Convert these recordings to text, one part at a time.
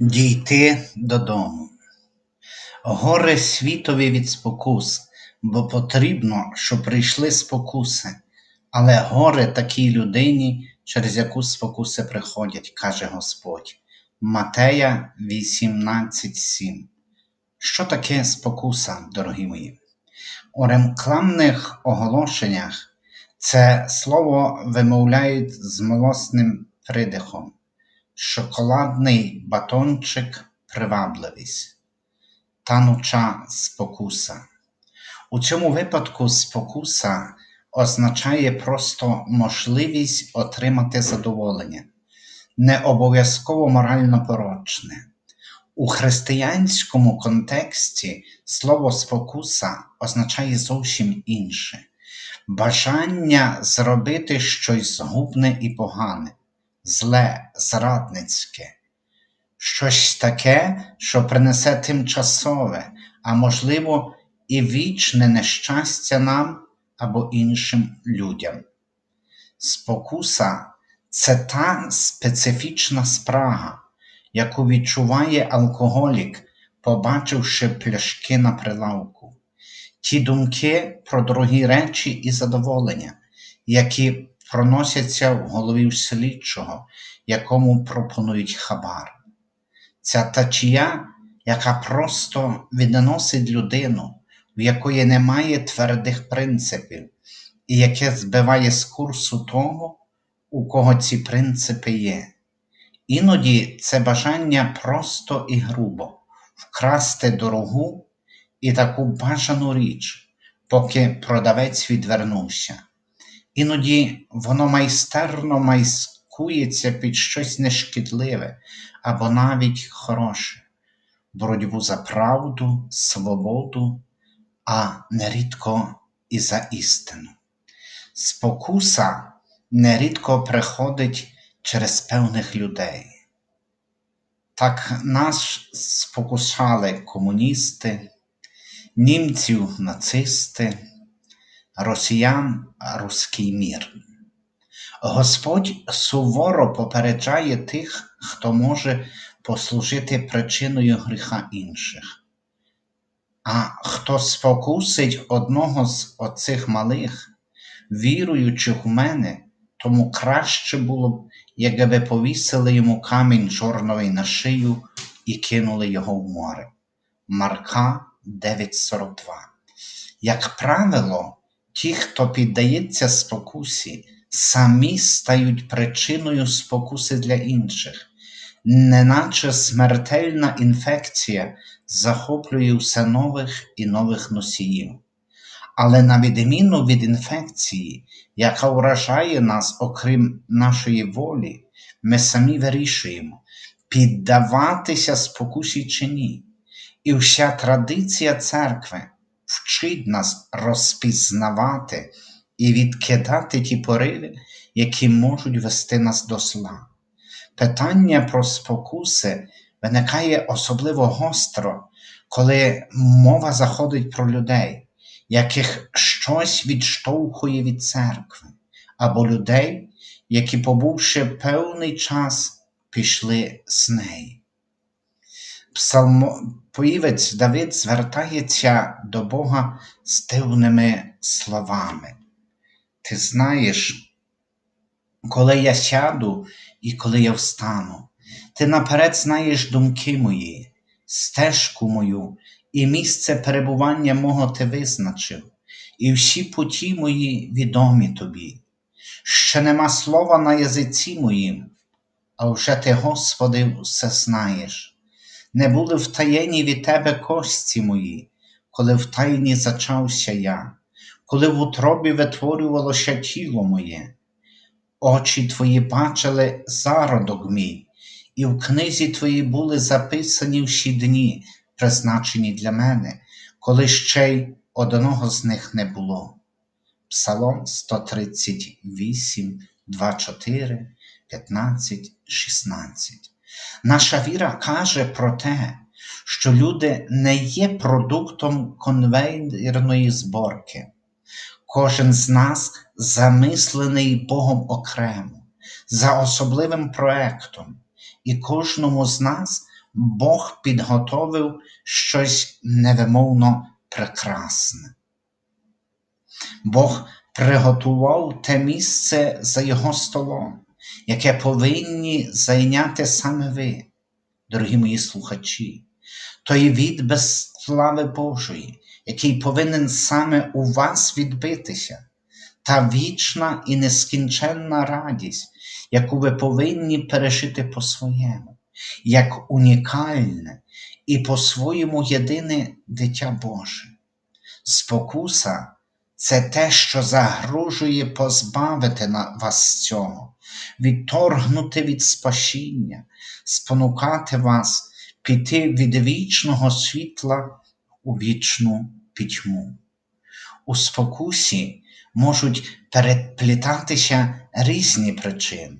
Дійти додому. Горе світові від спокус, бо потрібно, щоб прийшли спокуси, але горе такій людині, через яку спокуси приходять, каже Господь. Матея 18.7. Що таке спокуса, дорогі мої? У рекламних оголошеннях це слово вимовляють з милосним придихом. Шоколадний батончик привабливість, тануча спокуса. У цьому випадку спокуса означає просто можливість отримати задоволення, не обов'язково морально порочне. У християнському контексті слово спокуса означає зовсім інше бажання зробити щось згубне і погане, зле, зрадницьке, щось таке, що принесе тимчасове, а можливо, і вічне нещастя нам або іншим людям. Спокуса це та специфічна спрага, яку відчуває алкоголік, побачивши пляшки на прилавку, ті думки про дорогі речі і задоволення, які проносяться в голові слідчого, якому пропонують хабар. Ця тачія, яка просто відносить людину, в якої немає твердих принципів, і яке збиває з курсу того, у кого ці принципи є. Іноді це бажання просто і грубо вкрасти дорогу і таку бажану річ, поки продавець відвернувся. Іноді воно майстерно майскується під щось нешкідливе або навіть хороше, боротьбу за правду, свободу, а нерідко і за істину. Спокуса нерідко приходить через певних людей. Так нас спокушали комуністи, німців нацисти, росіян руський мір. Господь суворо попереджає тих, хто може послужити причиною гріха інших. А хто спокусить одного з оцих малих, віруючих у мене, тому краще було б, якби повісили йому камінь чорновий на шию і кинули його в море. Марка 9:42. Як правило, ті, хто піддається спокусі, самі стають причиною спокуси для інших, неначе смертельна інфекція захоплює все нових і нових носіїв. Але на відміну від інфекції, яка вражає нас, окрім нашої волі, ми самі вирішуємо, піддаватися спокусі чи ні. І вся традиція церкви вчить нас розпізнавати і відкидати ті пориви, які можуть вести нас до зла. Питання про спокуси виникає особливо гостро, коли мова заходить про людей, яких щось відштовхує від церкви, або людей, які, побувши певний час, пішли з неї. Псалмопівець Давид звертається до Бога з дивними словами. Ти знаєш, коли я сяду і коли я встану, ти наперед знаєш думки мої, стежку мою і місце перебування мого ти визначив, і всі путі мої відомі тобі. Ще нема слова на язиці моїм, а вже ти, Господи, все знаєш. Не були втаєні від тебе кості мої, коли в тайні зачався я, коли в утробі витворювалося тіло моє. Очі твої бачили зародок мій, і в книзі твої були записані всі дні, призначені для мене, коли ще й одного з них не було. Псалом 138, 24, 15, 16. Наша віра каже про те, що люди не є продуктом конвейерної зборки. Кожен з нас замислений Богом окремо, за особливим проектом, і кожному з нас Бог підготовив щось невимовно прекрасне. Бог приготував те місце за його столом, яке повинні зайняти саме ви, дорогі мої слухачі, той від слави Божої, який повинен саме у вас відбитися, та вічна і нескінченна радість, яку ви повинні пережити по-своєму, як унікальне і по-своєму єдине дитя Боже. Спокуса це те, що загрожує позбавити вас цього, відторгнути від спасіння, спонукати вас піти від вічного світла у вічну пітьму. У спокусі можуть переплітатися різні причини,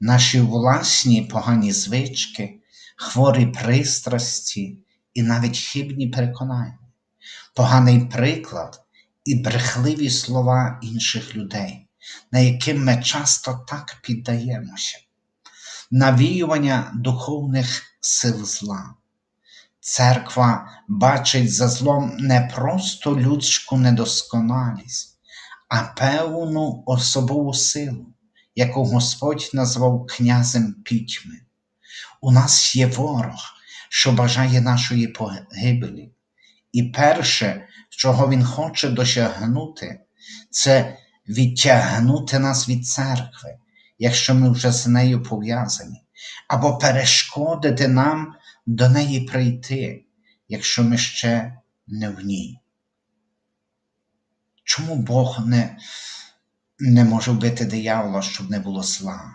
наші власні погані звички, хворі пристрасті і навіть хибні переконання, поганий приклад і брехливі слова інших людей, на яким ми часто так піддаємося, навіювання духовних сил зла. Церква бачить за злом не просто людську недосконалість, а певну особову силу, яку Господь назвав князем пітьми. У нас є ворог, що бажає нашої погибелі. І перше, чого Він хоче досягнути, це відтягнути нас від церкви, якщо ми вже з нею пов'язані, або перешкодити нам до неї прийти, якщо ми ще не в ній. Чому Бог не, не може вбити диявола, щоб не було зла?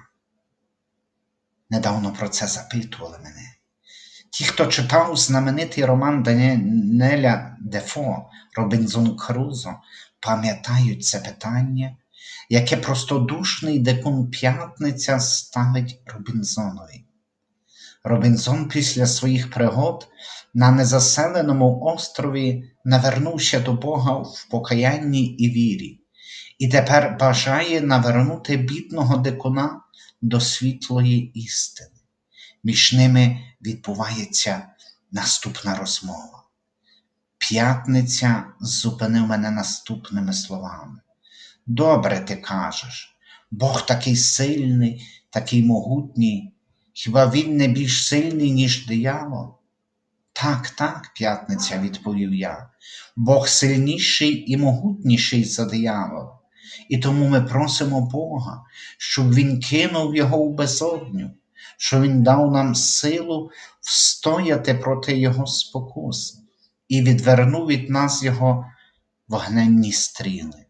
Недавно про це запитували мене. Ті, хто читав знаменитий роман Даніеля Дефо Робінзон Крузо, пам'ятають це питання, яке простодушний декун П'ятниця ставить Робінзонові. Робінзон після своїх пригод на незаселеному острові навернувся до Бога в покаянні і вірі, і тепер бажає навернути бідного дикуна до світлої істини. Між ними відбувається наступна розмова. П'ятниця зупинив мене наступними словами. Добре ти кажеш, Бог такий сильний, такий могутній, хіба він не більш сильний, ніж диявол? Так, так, п'ятниця, відповів я, Бог сильніший і могутніший за диявола. І тому ми просимо Бога, щоб Він кинув його у безодню, що Він дав нам силу встояти проти Його спокус і відвернув від нас Його вогненні стріли.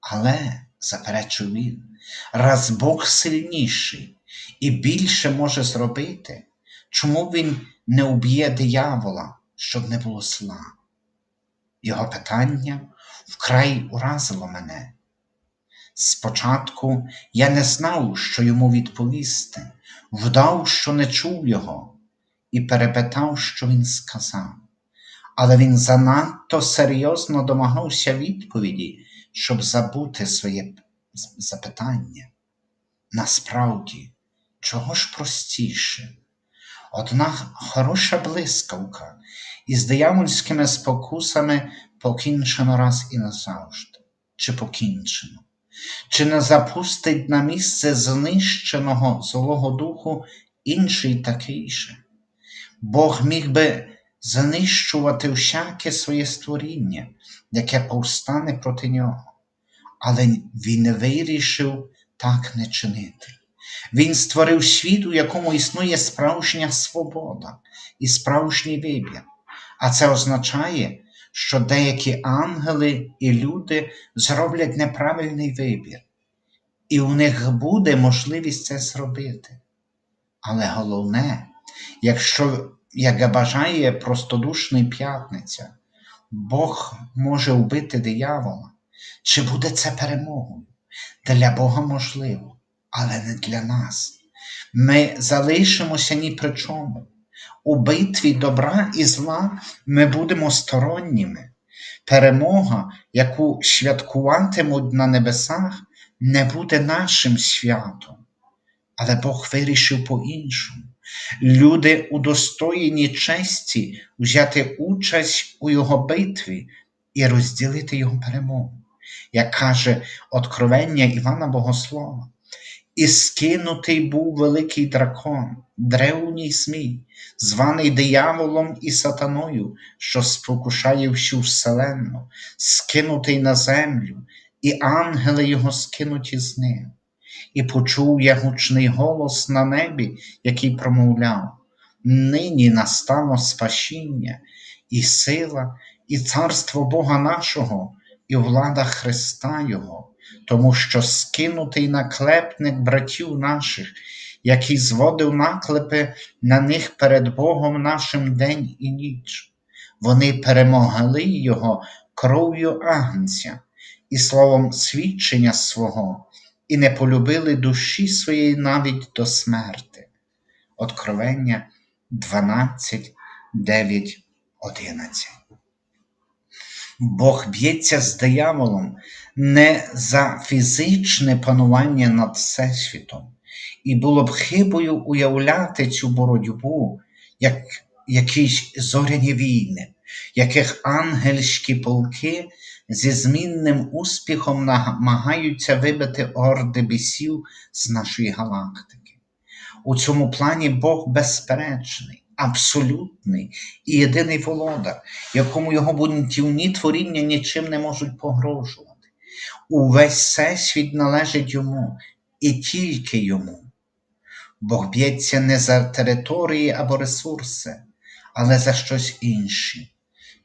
Але, заперечив він, раз Бог сильніший і більше може зробити, чому він не уб'є диявола, щоб не було зла? Його питання вкрай уразило мене. Спочатку я не знав, що йому відповісти, вдав, що не чув його, і перепитав, що він сказав. Але він занадто серйозно домагався відповіді, щоб забути своє запитання. Насправді, чого ж простіше? Одна хороша блискавка із диявольськими спокусами покінчено раз і назавжди, чи покінчено, чи не запустить на місце знищеного Злого Духу інший такий же. Бог міг би знищувати всяке своє створіння, яке повстане проти нього, але він вирішив так не чинити. Він створив світ, у якому існує справжня свобода і справжній вибір. А це означає, що деякі ангели і люди зроблять неправильний вибір, і у них буде можливість це зробити. Але головне, якщо, як бажає простодушний п'ятниця, Бог може вбити диявола, чи буде це перемогою? Для Бога можливо, але не для нас. Ми залишимося ні при чому. У битві добра і зла ми будемо сторонніми. Перемога, яку святкуватимуть на небесах, не буде нашим святом. Але Бог вирішив по-іншому. Люди удостоєні честі взяти участь у його битві і розділити його перемогу, як каже Откровення Івана Богослова. І скинутий був великий дракон, древній Змій, званий дияволом і сатаною, що спокушає всю вселенну, скинутий на землю, і ангели його скинуті з ним. І почув я гучний голос на небі, який промовляв: Нині настало спасіння, і сила, і царство Бога нашого, і влада Христа Його, тому що скинутий наклепник братів наших, який зводив наклепи на них перед Богом нашим день і ніч. Вони перемогли Його кров'ю Агнця і словом свідчення свого і не полюбили душі своєї навіть до смерти. Откровення 12, 9, 11. Бог б'ється з дияволом не за фізичне панування над Всесвітом, і було б хибою уявляти цю боротьбу як якісь зоряні війни, яких ангельські полки зі змінним успіхом намагаються вибити орди бісів з нашої галактики. У цьому плані Бог безперечний, абсолютний і єдиний володар, якому його бунтівні творіння нічим не можуть погрожувати. Увесь всесвіт належить йому і тільки йому. Бог б'ється не за території або ресурси, але за щось інше,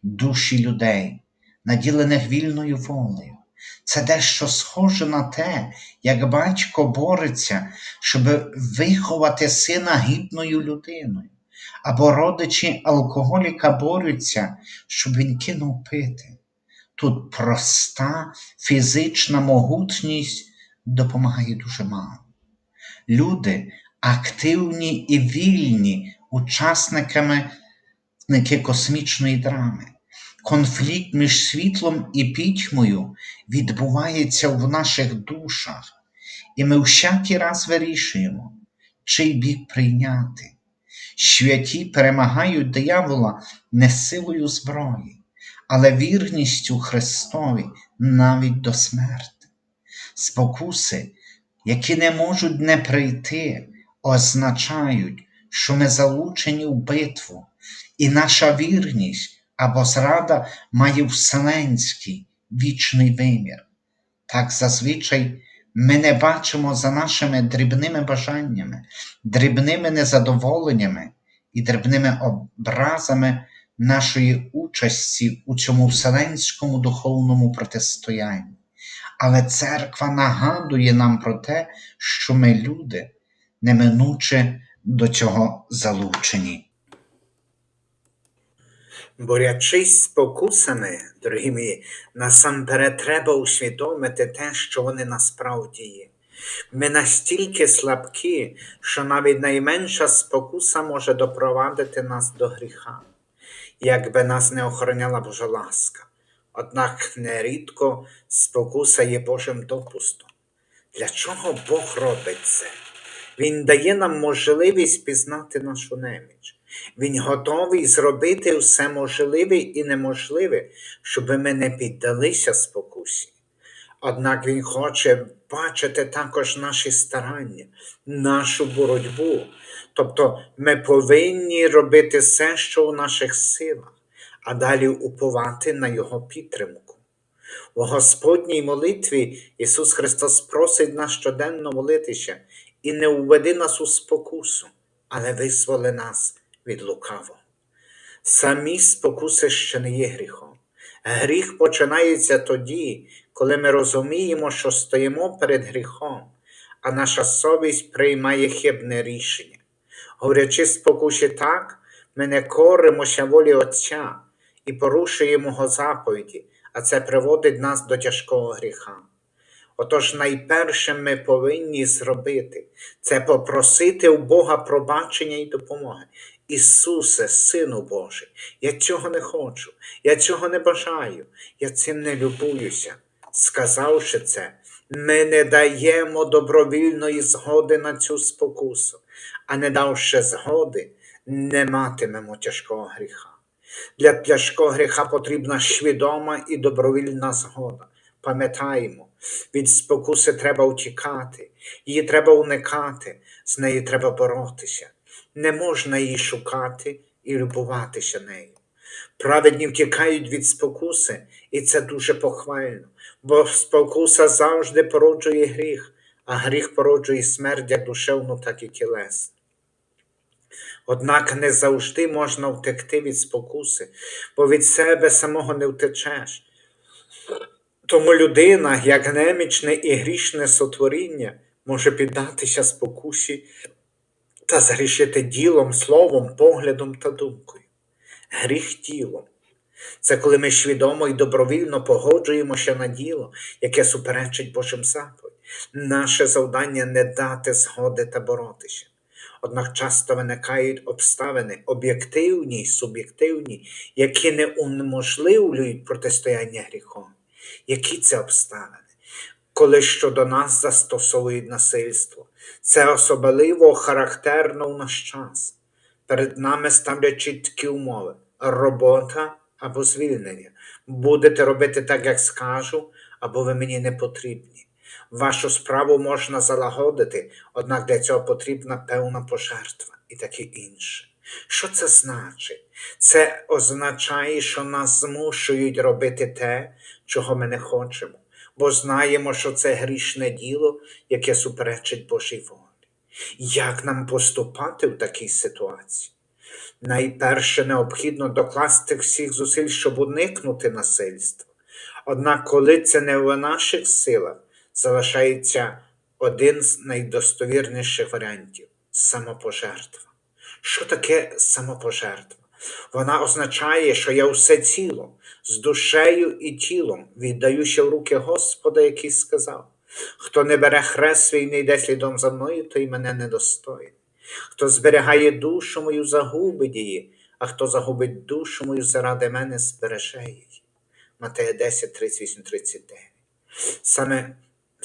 душі людей, наділених вільною волею. Це дещо схоже на те, як батько бореться, щоб виховати сина гідною людиною, або родичі алкоголіка борються, щоб він кинув пити. Тут проста фізична могутність допомагає дуже мало. Люди активні і вільні учасниками космічної драми. Конфлікт між світлом і пітьмою відбувається в наших душах, і ми всякий раз вирішуємо, чий бік прийняти. Святі перемагають диявола не силою зброї, але вірністю Христові навіть до смерти. Спокуси, які не можуть не прийти, означають, що ми залучені в битву, і наша вірність або зрада має вселенський вічний вимір. Так зазвичай ми не бачимо за нашими дрібними бажаннями, дрібними незадоволеннями і дрібними образами нашої участі у цьому вселенському духовному протистоянні. Але церква нагадує нам про те, що ми люди неминуче до цього залучені. Борячись з покусами, дорогі мої, насамперед треба усвідомити те, що вони насправді є. Ми настільки слабкі, що навіть найменша спокуса може допровадити нас до гріха, якби нас не охороняла Божа ласка. Однак нерідко спокуса є Божим допустом. Для чого Бог робить це? Він дає нам можливість пізнати нашу неміч. Він готовий зробити все можливе і неможливе, щоб ми не піддалися спокусі. Однак Він хоче бачити також наші старання, нашу боротьбу. Тобто ми повинні робити все, що у наших силах, а далі уповати на Його підтримку. У Господній молитві Ісус Христос просить нас щоденно молитися і не уведи нас у спокусу, але визволи нас від лукавого. Самі спокуси ще не є гріхом. Гріх починається тоді, коли ми розуміємо, що стоїмо перед гріхом, а наша совість приймає хибне рішення. Говорячи спокусі так, ми не коримося волі Отця і порушуємо Його заповіді, а це приводить нас до тяжкого гріха. Отож, найперше ми повинні зробити це попросити у Бога пробачення і допомоги. Ісусе, Сину Божий, я цього не хочу, я цього не бажаю, я цим не любуюся. Сказавши це, ми не даємо добровільної згоди на цю спокусу, а не давши згоди, не матимемо тяжкого гріха. Для тяжкого гріха потрібна свідома і добровільна згода. Пам'ятаємо, від спокуси треба утікати, її треба уникати, з нею треба боротися. Не можна її шукати і любуватися нею. Праведні втікають від спокуси, і це дуже похвально, бо спокуса завжди породжує гріх, а гріх породжує смерть як душевну, так і тілесну. Однак не завжди можна втекти від спокуси, бо від себе самого не втечеш. Тому людина, як немічне і грішне сотворіння, може піддатися спокусі та згрішити ділом, словом, поглядом та думкою. Гріх тілом. Це коли ми свідомо і добровільно погоджуємося на діло, яке суперечить Божим заповідь. Наше завдання не дати згоди та боротися. Однак часто виникають обставини об'єктивні й суб'єктивні, які не унеможливлюють протистояння гріхом. Які це обставини? Коли щодо нас застосовують насильство, це особливо характерно в наш час. Перед нами ставлять чіткі умови: робота або звільнення. Будете робити так, як скажу, або ви мені не потрібні. Вашу справу можна залагодити, однак для цього потрібна певна пожертва і таке інше. Що це значить? Це означає, що нас змушують робити те, чого ми не хочемо, бо знаємо, що це грішне діло, яке суперечить Божій волі. Як нам поступати в такій ситуації? Найперше необхідно докласти всіх зусиль, щоб уникнути насильства. Однак, коли це не в наших силах, залишається один з найдостовірніших варіантів самопожертва. Що таке самопожертва? Вона означає, що я все ціло, з душею і тілом віддаюся в руки Господа, який сказав: хто не бере хрест свій не йде слідом за мною, той мене не достоїть. Хто зберігає душу мою, загубить її, а хто загубить душу мою заради мене, збереже її. Матея 10, 38, 39. Саме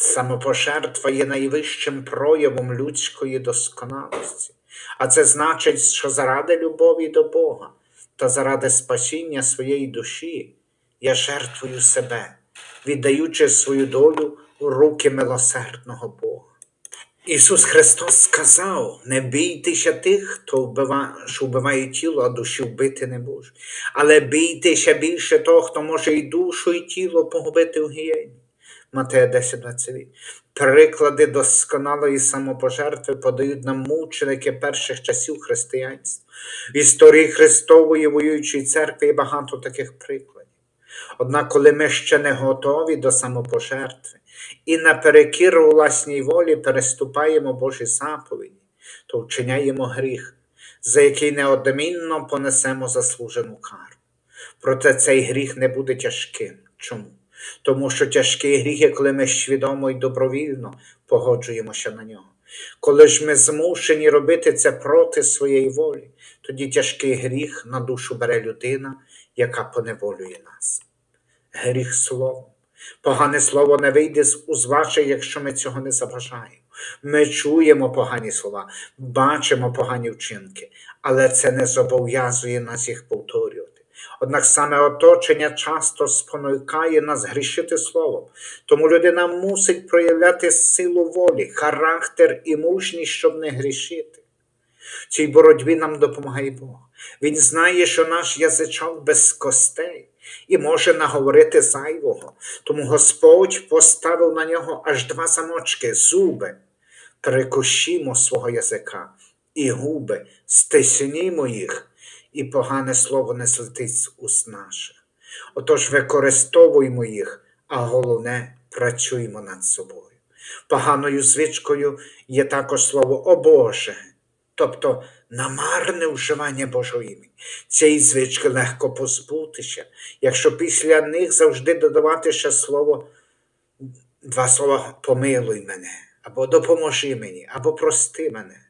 самопожертва є найвищим проявом людської досконалості, а це значить, що заради любові до Бога та заради спасіння своєї душі я жертвую себе, віддаючи свою долю у руки милосердного Бога. Ісус Христос сказав: не бійтеся тих, хто вбива, що вбиває тіло, а душі вбити не може. Але бійтеся більше того, хто може і душу, і тіло погубити в гієні. Матея 10, 28. Приклади досконалої самопожертви подають нам мученики перших часів християнства. В історії Христової воюючої церкви є багато таких прикладів. Однак, коли ми ще не готові до самопожертви і наперекір у власній волі переступаємо Божі заповіді, то вчиняємо гріх, за який неодмінно понесемо заслужену кару. Проте цей гріх не буде тяжким. Чому? Тому що тяжкий гріх коли ми свідомо і добровільно погоджуємося на нього. Коли ж ми змушені робити це проти своєї волі, тоді тяжкий гріх на душу бере людина, яка поневолює нас. Гріх словом. Погане слово не вийде з уз ваших, якщо ми цього не забажаємо. Ми чуємо погані слова, бачимо погані вчинки, але це не зобов'язує нас їх повторювати. Однак саме оточення часто спонукає нас грішити словом, тому людина мусить проявляти силу волі, характер і мужність, щоб не грішити. В цій боротьбі нам допомагає Бог. Він знає, що наш язичок без костей і може наговорити зайвого, тому Господь поставив на нього аж два замочки, зуби. Перекушімо свого язика і губи, стиснімо їх і погане слово не злетить з уст наших. Отож використовуймо їх, а головне працюймо над собою. Поганою звичкою є також слово «О Боже, тобто намарне вживання Божого імені. Цієї звички легко позбутися, якщо після них завжди додавати ще слово, два слова помилуй мене, або допоможи мені, або прости мене.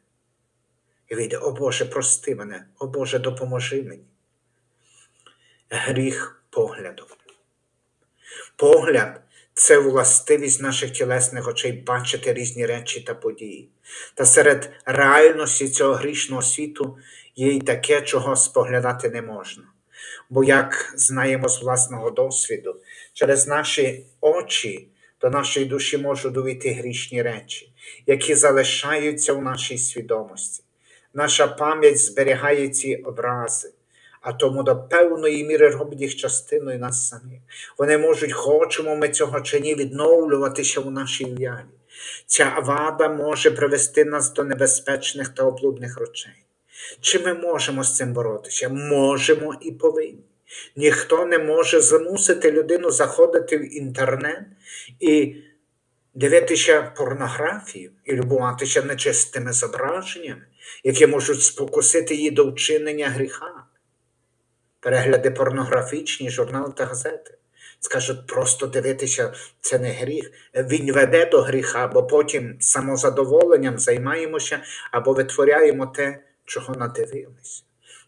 І вийде, о Боже, прости мене, о Боже, допоможи мені. Гріх погляду. Погляд Це властивість наших тілесних очей бачити різні речі та події. Та серед реальності цього грішного світу є й таке, чого споглядати не можна. Бо, як знаємо з власного досвіду, через наші очі до нашої душі можуть увійти грішні речі, які залишаються в нашій свідомості. Наша пам'ять зберігає ці образи, а тому до певної міри робить їх частиною нас самих. Вони можуть, хочемо ми цього чи ні, відновлюватися у нашій уяві. Ця вада може привести нас до небезпечних та облудних речей. Чи ми можемо з цим боротися? Можемо і повинні. Ніхто не може змусити людину заходити в інтернет і дивитися порнографію і любуватися нечистими зображеннями, які можуть спокусити її до вчинення гріха. Перегляди порнографічні, журнали та газети. Скажуть, просто дивитися це не гріх. Він веде до гріха, бо потім самозадоволенням займаємося або витворяємо те, чого надивилися.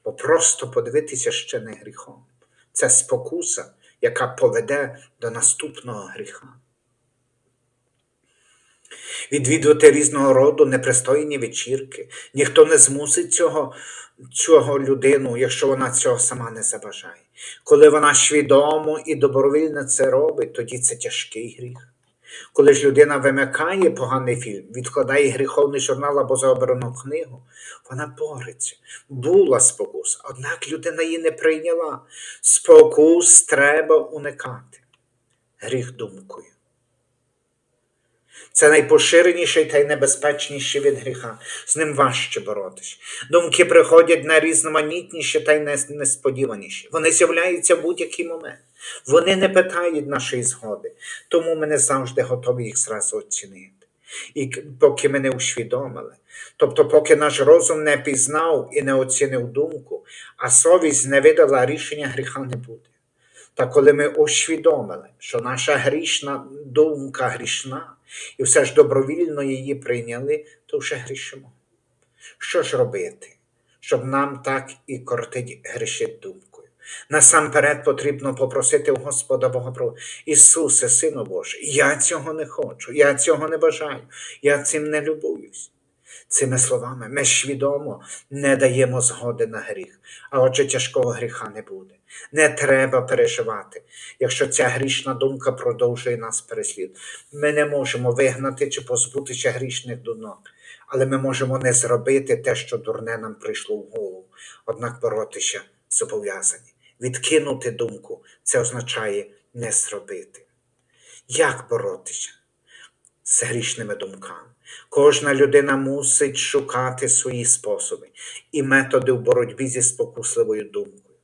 Бо просто подивитися ще не гріхом. Це спокуса, яка поведе до наступного гріха. Відвідувати різного роду непристойні вечірки. Ніхто не змусить цього, цього людину, якщо вона цього сама не забажає. Коли вона свідомо і добровільно це робить, тоді це тяжкий гріх. Коли ж людина вимикає поганий фільм, відкладає гріховний журнал або заобрану книгу, вона бореться. Була спокуса, однак людина її не прийняла. Спокус треба уникати. Гріх думкою. Це найпоширеніший та й небезпечніший від гріха. З ним важче боротися. Думки приходять найрізноманітніші та й нес- несподіваніші. Вони з'являються в будь-який момент. Вони не питають нашої згоди, тому ми не завжди готові їх зразу оцінити. І поки ми не усвідомили, тобто, поки наш розум не пізнав і не оцінив думку, а совість не видала рішення гріха не буде. Та коли ми усвідомили, що наша грішна думка грішна, і все ж добровільно її прийняли, то вже грішимо. Що ж робити, щоб нам так і кортить грішить думкою? Насамперед потрібно попросити у Господа Бога про Ісусе, Сину Божий, я цього не хочу, я цього не бажаю, я цим не любуюсь. Цими словами ми свідомо не даємо згоди на гріх, а отже тяжкого гріха не буде. Не треба переживати, якщо ця грішна думка продовжує нас переслід. Ми не можемо вигнати чи позбутися грішних думок, але ми можемо не зробити те, що дурне нам прийшло в голову, однак боротися зобов'язані. Відкинути думку це означає не зробити. Як боротися? з грішними думками. Кожна людина мусить шукати свої способи і методи в боротьбі зі спокусливою думкою.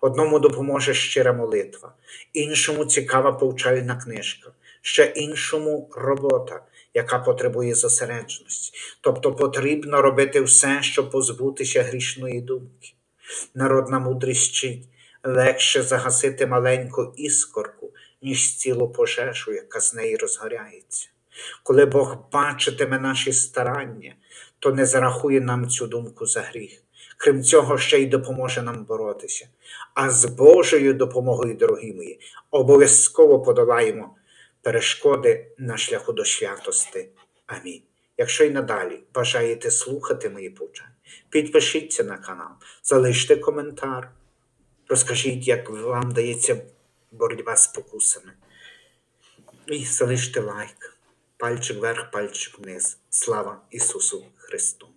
Одному допоможе щира молитва, іншому цікава повчальна книжка, ще іншому робота, яка потребує зосередженості. Тобто потрібно робити все, щоб позбутися грішної думки. Народна мудрість вчить легше загасити маленьку іскорку, ніж цілу пожежу, яка з неї розгоряється. Коли Бог бачитиме наші старання, то не зарахує нам цю думку за гріх. Крім цього, ще й допоможе нам боротися. А з Божою допомогою, дорогі мої, обов'язково подолаємо перешкоди на шляху до святости. Амінь. Якщо й надалі бажаєте слухати мої повчання, підпишіться на канал, залиште коментар, розкажіть, як вам дається боротьба з покусами. І залиште лайк. Пальчик вверх, пальчик вниз. Слава Ісусу Христу!